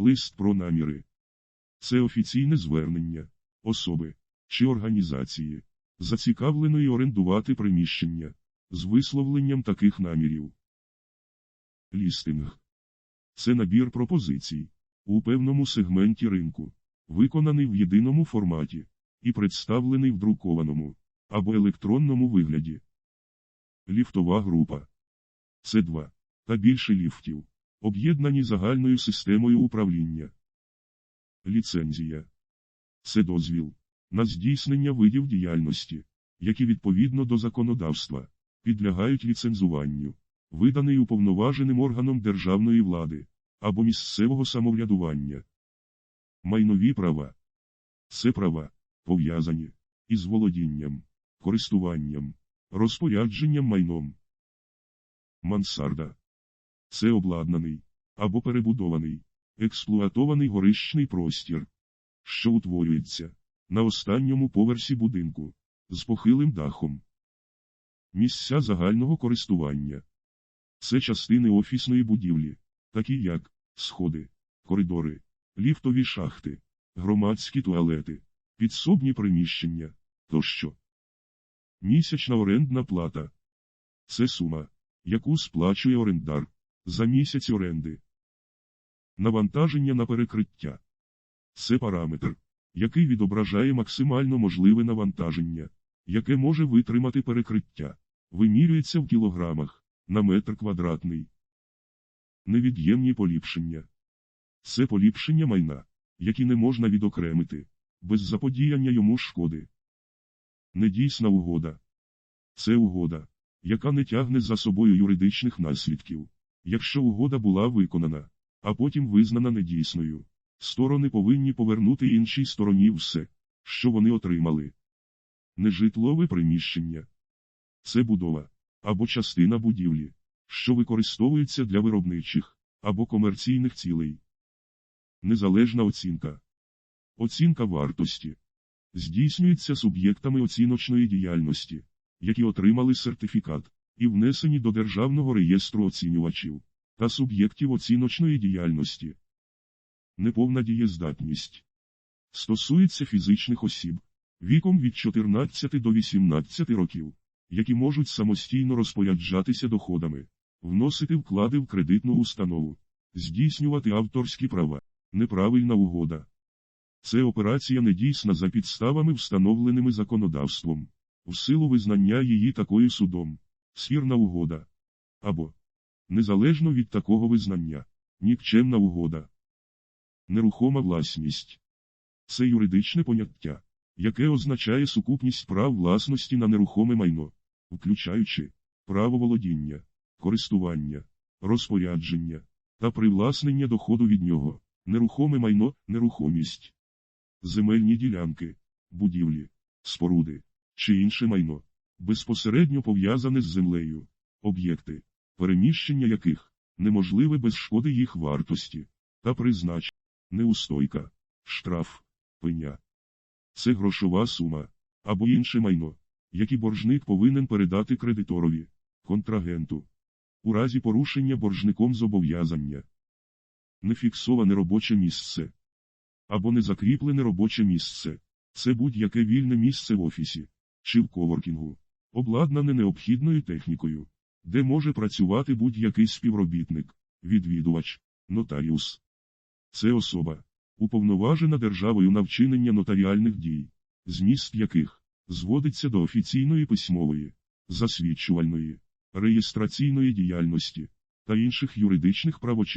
Лист про наміри. Це офіційне звернення особи чи організації, зацікавленої орендувати приміщення з висловленням таких намірів. Лістинг. Це набір пропозицій у певному сегменті ринку, виконаний в єдиному форматі і представлений в друкованому або електронному вигляді. Ліфтова група. Це два та більше ліфтів, об'єднані загальною системою управління. Ліцензія. Це дозвіл на здійснення видів діяльності, які відповідно до законодавства підлягають ліцензуванню, виданий уповноваженим органом державної влади або місцевого самоврядування. Майнові права. Це права, пов'язані із володінням, користуванням, розпорядженням майном. Мансарда. Це обладнаний або перебудований, експлуатований горищний простір, що утворюється на останньому поверсі будинку з похилим дахом. Місця загального користування. Це частини офісної будівлі, такі як сходи, коридори, ліфтові шахти, громадські туалети, підсобні приміщення тощо. Місячна орендна плата. Це сума, яку сплачує орендар за місяць оренди. Навантаження на перекриття. Це параметр, який відображає максимально можливе навантаження, яке може витримати перекриття, вимірюється в кілограмах на метр квадратний. Невід'ємні поліпшення. Це поліпшення майна, які не можна відокремити, без заподіяння йому шкоди. Недійсна угода. Це угода, яка не тягне за собою юридичних наслідків. Якщо угода була виконана, а потім визнана недійсною, сторони повинні повернути іншій стороні все, що вони отримали. Нежитлове приміщення. Це будова або частина будівлі, що використовується для виробничих або комерційних цілей. Незалежна оцінка. Оцінка вартості здійснюється суб'єктами оціночної діяльності, які отримали сертифікат і внесені до Державного реєстру оцінювачів та суб'єктів оціночної діяльності. Неповна дієздатність стосується фізичних осіб віком від 14 до 18 років, які можуть самостійно розпоряджатися доходами, вносити вклади в кредитну установу, здійснювати авторські права, неправильна угода. Це операція недійсна за підставами, встановленими законодавством, в силу визнання її такою судом, спірна угода. Або, незалежно від такого визнання, нікчемна угода. Нерухома власність. Це юридичне поняття, яке означає сукупність прав власності на нерухоме майно, включаючи право володіння, користування, розпорядження та привласнення доходу від нього, нерухоме майно, нерухомість, земельні ділянки, будівлі, споруди чи інше майно, безпосередньо пов'язане з землею, об'єкти, переміщення яких неможливе без шкоди їх вартості, та признач, неустойка, штраф, пеня. Це грошова сума або інше майно, які боржник повинен передати кредиторові, контрагенту. У разі порушення боржником зобов'язання. Нефіксоване робоче місце або незакріплене робоче місце. Це будь-яке вільне місце в офісі чи в коворкінгу, обладнане необхідною технікою, де може працювати будь-який співробітник, відвідувач, нотаріус. Це особа, уповноважена державою на вчинення нотаріальних дій, зміст яких зводиться до офіційної письмової, засвідчувальної, реєстраційної діяльності та інших юридичних правочин.